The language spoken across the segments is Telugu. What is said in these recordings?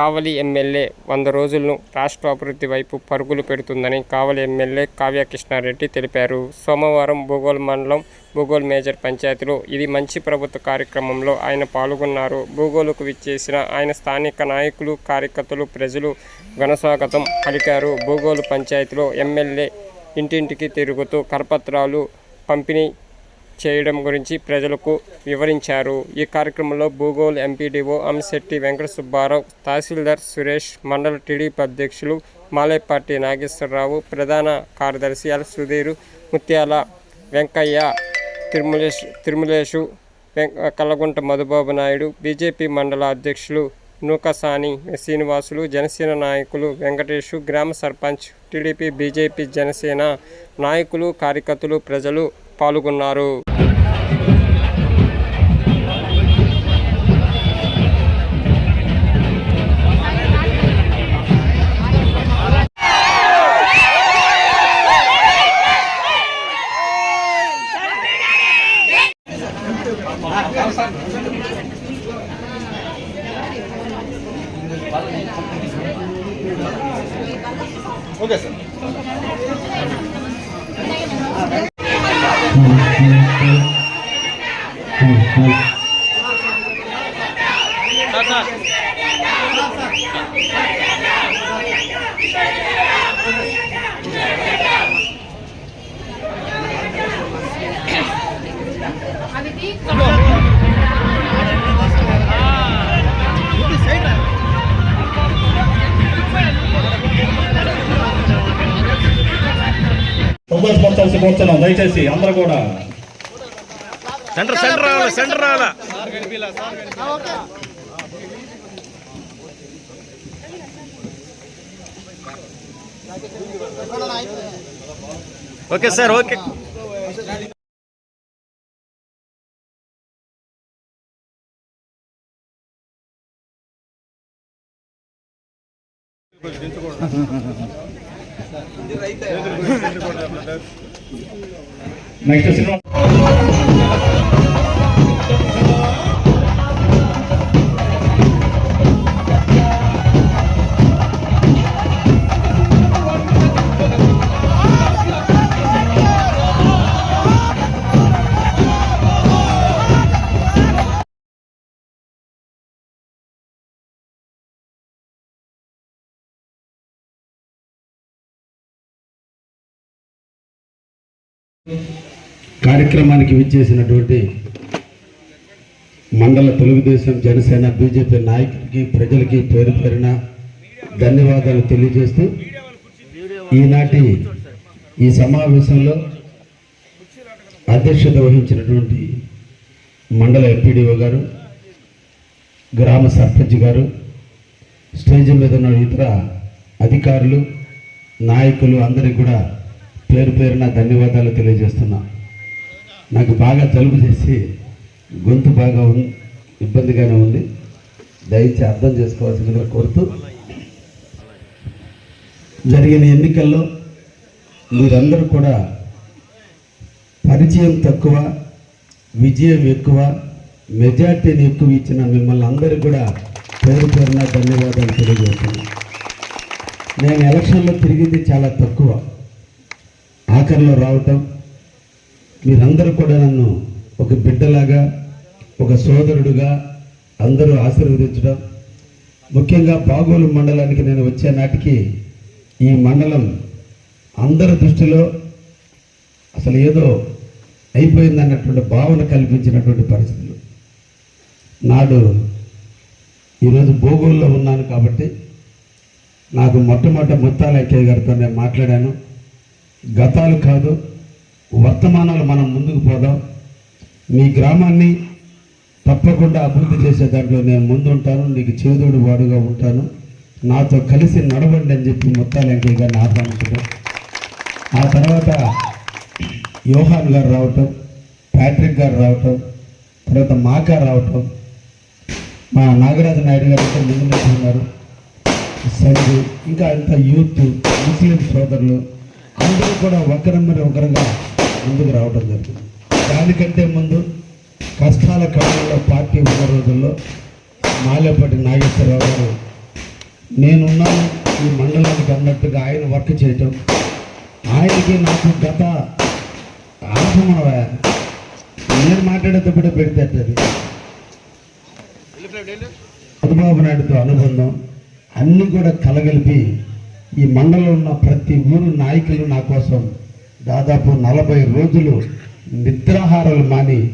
కావలి ఎమ్మెల్యే వంద రోజులను రాష్ట్ర అభివృద్ధి వైపు పరుగులు పెడుతుందని కావలి ఎమ్మెల్యే కావ్యకృష్ణారెడ్డి తెలిపారు. సోమవారం భూగోల్ మండలం భూగోల్ మేజర్ పంచాయతీలో ఇది మంచి ప్రభుత్వ కార్యక్రమంలో ఆయన పాల్గొన్నారు. భూగోలుకు విచ్చేసిన ఆయన స్థానిక నాయకులు కార్యకర్తలు ప్రజలు ఘనస్వాగతం పలికారు. భూగోలు పంచాయతీలో ఎమ్మెల్యే ఇంటింటికి తిరుగుతూ కరపత్రాలు పంపిణీ చేయడం గురించి ప్రజలకు వివరించారు. ఈ కార్యక్రమంలో భూగోల్ ఎంపీడీఓ అంశెట్టి వెంకట సుబ్బారావు తహసీల్దార్ సురేష్ మండల టీడీపీ అధ్యక్షులు మాలేపాటి నాగేశ్వరరావు ప్రధాన కార్యదర్శి ఎల్ సుధీర్ ముత్యాల వెంకయ్య తిరుమలేష్ తిరుమలేషు వెం- కల్లగుంట మధుబాబు నాయుడు బీజేపీ మండల అధ్యక్షులు నూకసాని శ్రీనివాసులు జనసేన నాయకులు వెంకటేషు గ్రామ సర్పంచ్ టీడీపీ బీజేపీ జనసేన నాయకులు కార్యకర్తలు ప్రజలు పాల్గొన్నారు. సంతోషపరచాల్సి కూర్చున్నాం దయచేసి అందరూ కూడా. సెంటర్ సెంటర్ రావాలి సెంటర్ రావాలా okay sir okay. Next cinema కార్యక్రమానికి విచ్చేసినటువంటి మండల తెలుగుదేశం జనసేన బీజేపీ నాయకుడికి ప్రజలకి పేరు పేరున ధన్యవాదాలు తెలియజేస్తూ ఈనాటి ఈ సమావేశంలో అధ్యక్షత వహించినటువంటి మండల ఎంపీడీఓ గారు గ్రామ సర్పంచ్ గారు స్టేజ్ మీద ఉన్న ఇతర అధికారులు నాయకులు అందరికీ కూడా పేరు పేరున ధన్యవాదాలు తెలియజేస్తున్నా. నాకు బాగా జలుబు చేసి గొంతు బాగా ఉంది ఇబ్బందిగానే ఉంది. దయచేసి అర్థం చేసుకోవాల్సిందిగా కోరుతూ జరిగిన ఎన్నికల్లో మీరందరూ కూడా పరిచయం తక్కువ విజయం ఎక్కువ మెజార్టీని ఎక్కువ ఇచ్చిన మిమ్మల్ని అందరూ కూడా పేరు పేరున ధన్యవాదాలు తెలియజేస్తున్నాను నేను ఎలక్షన్లో తిరిగింది చాలా తక్కువ. ఆఖరిలో రావటం మీరందరూ కూడా నన్ను ఒక బిడ్డలాగా ఒక సోదరుడుగా అందరూ ఆశీర్వదించడం. ముఖ్యంగా బాగోలు మండలానికి నేను వచ్చే నాటికి ఈ మండలం అందరి దృష్టిలో అసలు ఏదో అయిపోయిందన్నటువంటి భావన కల్పించినటువంటి పరిస్థితులు. నాడు ఈరోజు భూగోళంలో ఉన్నాను కాబట్టి నాకు మొట్టమొదటి ముత్తాల ఎక్కయ్య గారితో నేను మాట్లాడాను. గతాలు కాదు వర్తమానాలు మనం ముందుకు పోదాం. మీ గ్రామాన్ని తప్పకుండా అభివృద్ధి చేసే దాంట్లో నేను ముందుంటాను నీకు చేదోడు వాడుగా ఉంటాను. నాతో కలిసి నడవండి అని చెప్పి ముత్తాల వెంకయ్య గారిని ఆహ్వానించడం. ఆ తర్వాత యోహాన్ గారు రావటం ప్యాట్రిక్ గారు రావటం తర్వాత మాకా రావటం మా నాగరాజ నాయుడు గారు అయితే ముందు ఉన్నారు సంఘు ఇంకా అంత యూత్ ముస్లిం సోదరులు అందరూ కూడా ఒకరి ఒకరుగా ముందుకు రావడం జరిగింది. దానికంటే ముందు కష్టాల కాలంలో పార్టీ ఉన్న రోజుల్లో మాలేపటి నాగేశ్వరరావు గారు నేనున్నాను ఈ మండలానికి అన్నట్టుగా ఆయన వర్క్ చేయటం ఆయనకి నాకు గత ఆపమనవా నేను మాట్లాడేటప్పుడే పెడితే అది చంద్రబాబు నాయుడుతో అనుబంధం అన్నీ కూడా కలగలిపి ఈ మండలంలో ఉన్న ప్రతి ఊరు నాయకులు నా కోసం దాదాపు నలభై రోజులు నిద్రాహారాలు మాని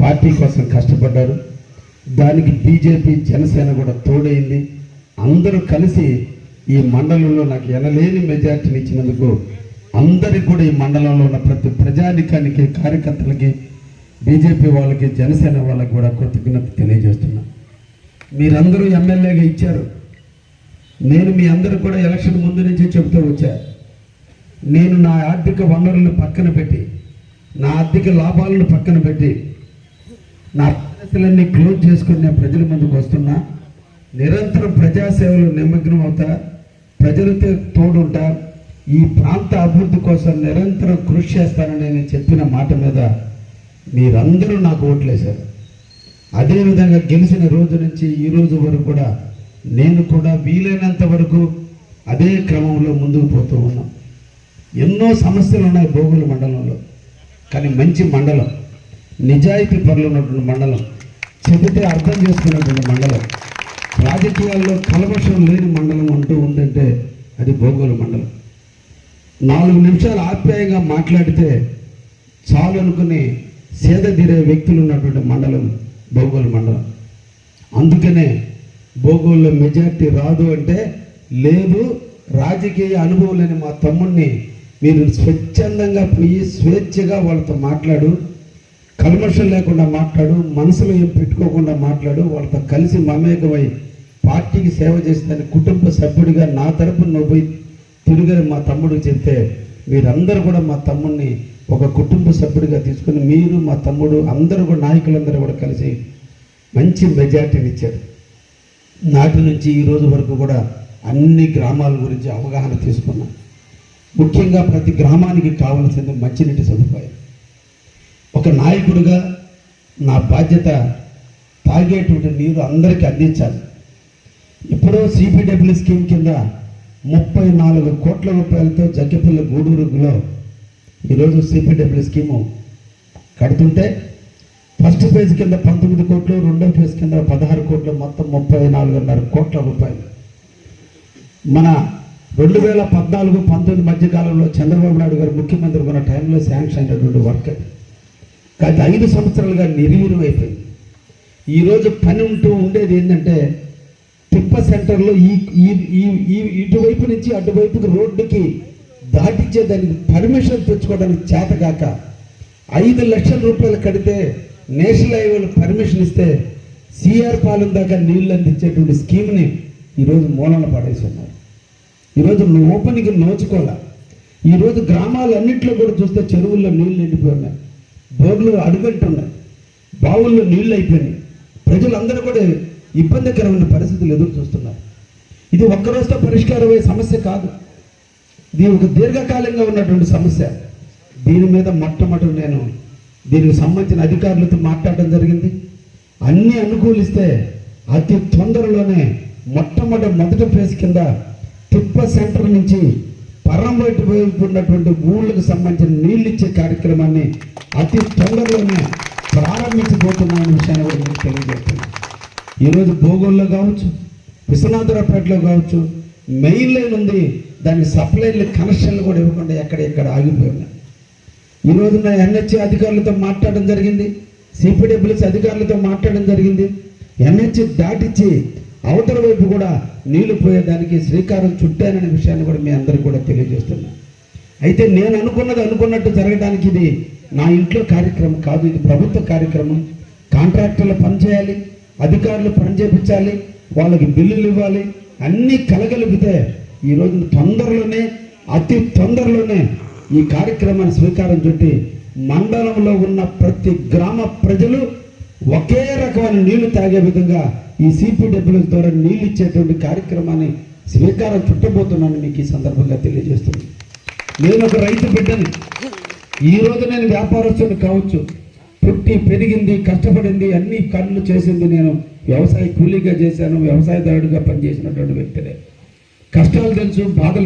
పార్టీ కోసం కష్టపడ్డారు. దానికి బీజేపీ జనసేన కూడా తోడైంది. అందరూ కలిసి ఈ మండలంలో నాకు ఎనలేని మెజార్టీని ఇచ్చినందుకు అందరికి కూడా ఈ మండలంలో ఉన్న ప్రతి ప్రజానికానికి కార్యకర్తలకి బీజేపీ వాళ్ళకి జనసేన వాళ్ళకి కూడా కృతజ్ఞత తెలియజేస్తున్నా. మీరందరూ ఎమ్మెల్యేగా ఇచ్చారు. నేను మీ అందరూ కూడా ఎలక్షన్ ముందు నుంచి చెబుతూ వచ్చా. నేను నా ఆర్థిక వనరులను పక్కన పెట్టి నా ఆర్థిక లాభాలను పక్కన పెట్టి నా సమస్యలన్నీ క్లోజ్ చేసుకుని నేను ప్రజల ముందుకు వస్తున్నా. నిరంతరం ప్రజాసేవలో నిమగ్నం అవుతా ప్రజలతో తోడుంటా ఈ ప్రాంత అభివృద్ధి కోసం నిరంతరం కృషి చేస్తానని నేను చెప్పిన మాట మీద మీరందరూ నాకు ఓట్లేశారు. అదేవిధంగా గెలిచిన రోజు నుంచి ఈ రోజు వరకు కూడా నేను కూడా వీలైనంత వరకు అదే క్రమంలో ముందుకు పోతూ ఉన్నాం. ఎన్నో సమస్యలు ఉన్నాయి భోగుల మండలంలో. కానీ మంచి మండలం నిజాయితీ పరులు ఉన్నటువంటి మండలం చెబితే అర్థం చేసుకున్నటువంటి మండలం రాజకీయాల్లో కలవశం లేని మండలం అంటూ ఉందంటే అది భోగోలు మండలం. నాలుగు నిమిషాలు ఆప్యాయంగా మాట్లాడితే చాలు అనుకుని సేద తీరే వ్యక్తులు ఉన్నటువంటి మండలం భౌగోళ మండలం. అందుకనే భూగోళ మెజార్టీ రాదు అంటే లేదు రాజకీయ అనుభవం లేని మా తమ్ముడిని మీరు స్వచ్ఛందంగా పోయి స్వేచ్ఛగా వాళ్ళతో మాట్లాడు కల్మషం లేకుండా మాట్లాడు మనసులో ఏం పెట్టుకోకుండా మాట్లాడు వాళ్ళతో కలిసి మమేకమై పార్టీకి సేవ చేసిందని కుటుంబ సభ్యుడిగా నా తరపున నువ్వు పోయి తిరిగి మా తమ్ముడికి చెప్తే మీరందరూ కూడా మా తమ్ముడిని ఒక కుటుంబ సభ్యుడిగా తీసుకుని మీరు మా తమ్ముడు అందరూ కూడా నాయకులందరూ కూడా కలిసి మంచి మెజార్టీని ఇచ్చారు. నాటి నుంచి ఈ రోజు వరకు కూడా అన్ని గ్రామాల గురించి అవగాహన తీసుకున్నాం. ముఖ్యంగా ప్రతి గ్రామానికి కావలసింది మంచినీటి సదుపాయం. ఒక నాయకుడిగా నా బాధ్యత తాగేటువంటి నీరు అందరికీ అందించాలి. ఇప్పుడు సిపిడబ్ల్యూ స్కీమ్ కింద ముప్పై నాలుగు కోట్ల రూపాయలతో జగ్గపల్లి గూడూరులో ఈరోజు సిపిడబ్ల్యూ స్కీము కడుతుంటే ఫస్ట్ ఫేజ్ కింద పంతొమ్మిది కోట్లు రెండో ఫేజ్ కింద పదహారు కోట్లు మొత్తం ముప్పై నాలుగున్నర కోట్ల రూపాయలు. మన రెండు వేల పద్నాలుగు పంతొమ్మిది మధ్య కాలంలో చంద్రబాబు నాయుడు గారు ముఖ్యమంత్రి ఉన్న టైంలో శాంక్షన్ అయినటువంటి వర్క్ అది. ఐదు సంవత్సరాలుగా నిర్వీర్యం అయిపోయింది. ఈరోజు పని ఉంటూ ఉండేది ఏంటంటే తిప్ప సెంటర్లో ఈ ఈ ఇటువైపు నుంచి అటువైపుకి రోడ్డుకి దాటించేదానికి పర్మిషన్ తెచ్చుకోవడానికి చేతగాక ఐదు లక్షల రూపాయలు కడితే నేషనల్ హైవేలు పర్మిషన్ ఇస్తే సిఆర్ పాలెం దాకా నీళ్ళు అందించేటువంటి స్కీమ్ని ఈరోజు మూలన పడేసి ఉన్నారు ఈరోజు ఓపెనింగ్ నోచుకోలే ఈరోజు గ్రామాలన్నింటిలో కూడా చూస్తే చెరువుల్లో నీళ్ళు నిండిపోయి ఉన్నాయి. బోర్లు అడుగంటున్నాయి. బావుల్లో నీళ్ళు అయిపోయినాయి. ప్రజలందరూ కూడా ఇబ్బందికరమైన పరిస్థితులు ఎదురు చూస్తున్నారు. ఇది ఒక్క రోజుతో సమస్య కాదు. ఇది ఒక దీర్ఘకాలంగా ఉన్నటువంటి సమస్య. దీని మీద మొట్టమొదటి నేను దీనికి సంబంధించిన అధికారులతో మాట్లాడడం జరిగింది. అన్ని అనుకూలిస్తే అతి తొందరలోనే మొట్టమొదటి మొదటి ఫేజ్ కింద తిప్ప సెంటర్ నుంచి పరం వైపు ఉన్నటువంటి ఊళ్ళకు సంబంధించిన నీళ్ళు ఇచ్చే కార్యక్రమాన్ని అతి తొందరలోనే ప్రారంభించబోతున్నామనే విషయాన్ని కూడా మీకు తెలియజేస్తున్నాను. ఈరోజు భోగోల్లో కావచ్చు విశ్వనాథరావుపేటలో కావచ్చు మెయిన్ లైన్ ఉంది. దాని సప్లైలు కనెక్షన్లు కూడా ఇవ్వకుండా ఎక్కడ ఎక్కడ ఆగిపోయి ఉన్నాయి. ఈ రోజు నా అధికారులతో మాట్లాడడం జరిగింది. సిపిడబ్ల్యూసి అధికారులతో మాట్లాడడం జరిగింది. ఎన్హెచ్ఏ దాటిచ్చి అవతల వైపు కూడా నీళ్ళు పోయేదానికి శ్రీకారం చుట్టాననే విషయాన్ని కూడా మీ అందరికీ కూడా తెలియజేస్తున్నా. అయితే నేను అనుకున్నది అనుకున్నట్టు జరగడానికి ఇది నా ఇంట్లో కార్యక్రమం కాదు. ఇది ప్రభుత్వ కార్యక్రమం. కాంట్రాక్టర్లు పనిచేయాలి అధికారులు పనిచేపించాలి వాళ్ళకి బిల్లులు ఇవ్వాలి అన్నీ కలగలిపితే ఈరోజు తొందరలోనే అతి తొందరలోనే ఈ కార్యక్రమాన్ని స్వీకారం చుట్టి మండలంలో ఉన్న ప్రతి గ్రామ ప్రజలు ఒకే రకమైన నీళ్ళు తాగే విధంగా ఈ సిపిడబ్ల్యూ ద్వారా నీళ్ళు ఇచ్చేటువంటి కార్యక్రమాన్ని స్వీకారం చుట్టబోతున్నాను మీకు ఈ సందర్భంగా తెలియజేస్తుంది నేను ఒక రైతు బిడ్డని. ఈ రోజు నేను వ్యాపారస్తుని కావచ్చు. పుట్టి పెరిగింది కష్టపడింది అన్ని కళ్ళు చేసింది నేను వ్యవసాయ కూలీగా చేశాను వ్యవసాయదారుడిగా పనిచేసినటువంటి వ్యక్తినే. కష్టాలు తెలుసు బాధలు